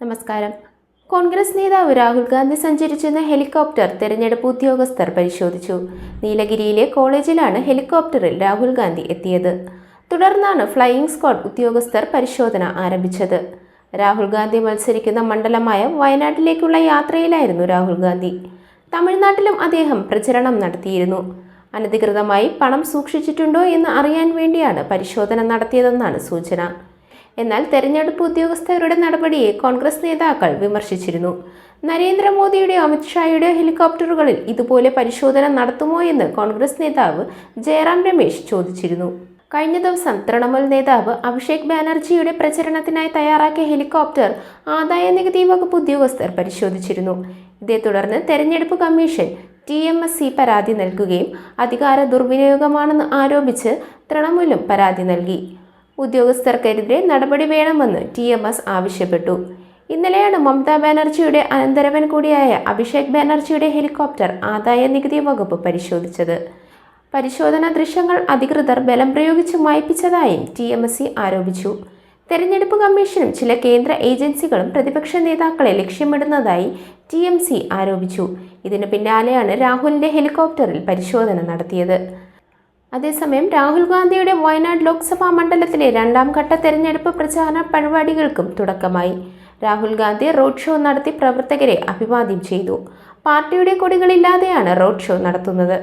നമസ്കാരം. കോൺഗ്രസ് നേതാവ് രാഹുൽ ഗാന്ധി സഞ്ചരിച്ചിരുന്ന ഹെലികോപ്റ്റർ തെരഞ്ഞെടുപ്പ് ഉദ്യോഗസ്ഥർ പരിശോധിച്ചു. നീലഗിരിയിലെ കോളേജിലാണ് ഹെലികോപ്റ്ററിൽ രാഹുൽ ഗാന്ധി എത്തിയത്. തുടർന്നാണ് ഫ്ലൈയിംഗ് സ്ക്വാഡ് ഉദ്യോഗസ്ഥർ പരിശോധന ആരംഭിച്ചത്. രാഹുൽ ഗാന്ധി മത്സരിക്കുന്ന മണ്ഡലമായ വയനാട്ടിലേക്കുള്ള യാത്രയിലായിരുന്നു രാഹുൽ ഗാന്ധി. തമിഴ്നാട്ടിലും അദ്ദേഹം പ്രചരണം നടത്തിയിരുന്നു. അനധികൃതമായി പണം സൂക്ഷിച്ചിട്ടുണ്ടോ എന്ന് അറിയാൻ വേണ്ടിയാണ് പരിശോധന നടത്തിയതെന്നാണ് സൂചന. എന്നാൽ തെരഞ്ഞെടുപ്പ് ഉദ്യോഗസ്ഥരുടെ നടപടിയെ കോൺഗ്രസ് നേതാക്കൾ വിമർശിച്ചിരുന്നു. നരേന്ദ്രമോദിയുടെ അമിത്ഷായുടെ ഹെലികോപ്റ്ററുകളിൽ ഇതുപോലെ പരിശോധന നടത്തുമോ എന്ന് കോൺഗ്രസ് നേതാവ് ജയറാം രമേശ് ചോദിച്ചിരുന്നു. കഴിഞ്ഞ ദിവസം തൃണമൂൽ നേതാവ് അഭിഷേക് ബാനർജിയുടെ പ്രചരണത്തിനായി തയ്യാറാക്കിയ ഹെലികോപ്റ്റർ ആദായ നികുതി വകുപ്പ് ഉദ്യോഗസ്ഥർ പരിശോധിച്ചിരുന്നു. ഇതേ തുടർന്ന് തെരഞ്ഞെടുപ്പ് commission T M S C പരാതി നൽകുകയും അധികാര ദുർവിനിയോഗമാണെന്ന് ആരോപിച്ച് തൃണമൂലും പരാതി നൽകി. ഉദ്യോഗസ്ഥർക്കെതിരെ നടപടി വേണമെന്ന് ടി എം എസ് ആവശ്യപ്പെട്ടു. ഇന്നലെയാണ് മമതാ ബാനർജിയുടെ അനന്തരവൻ കൂടിയായ അഭിഷേക് ബാനർജിയുടെ ഹെലികോപ്റ്റർ ആദായ നികുതി വകുപ്പ് പരിശോധിച്ചത്. പരിശോധനാ ദൃശ്യങ്ങൾ അധികൃതർ ബലം പ്രയോഗിച്ച് മായ്പിച്ചതായും ടി എം എസ് സി ആരോപിച്ചു. തെരഞ്ഞെടുപ്പ് കമ്മീഷനും ചില കേന്ദ്ര ഏജൻസികളും പ്രതിപക്ഷ നേതാക്കളെ ലക്ഷ്യമിടുന്നതായി ടി എം സി ആരോപിച്ചു. ഇതിനു പിന്നാലെയാണ് രാഹുലിന്റെ ഹെലികോപ്റ്ററിൽ പരിശോധന നടത്തിയത്. അതേസമയം രാഹുൽ ഗാന്ധിയുടെ വയനാട് ലോക്സഭാ മണ്ഡലത്തിലെ രണ്ടാം ഘട്ട തെരഞ്ഞെടുപ്പ് പ്രചാരണ പരിപാടികൾക്കും തുടക്കമായി. രാഹുൽ ഗാന്ധി റോഡ് ഷോ നടത്തി പ്രവർത്തകരെ അഭിവാദ്യം ചെയ്തു. പാർട്ടിയുടെ കൊടികളില്ലാതെയാണ് റോഡ് ഷോ നടത്തുന്നത്.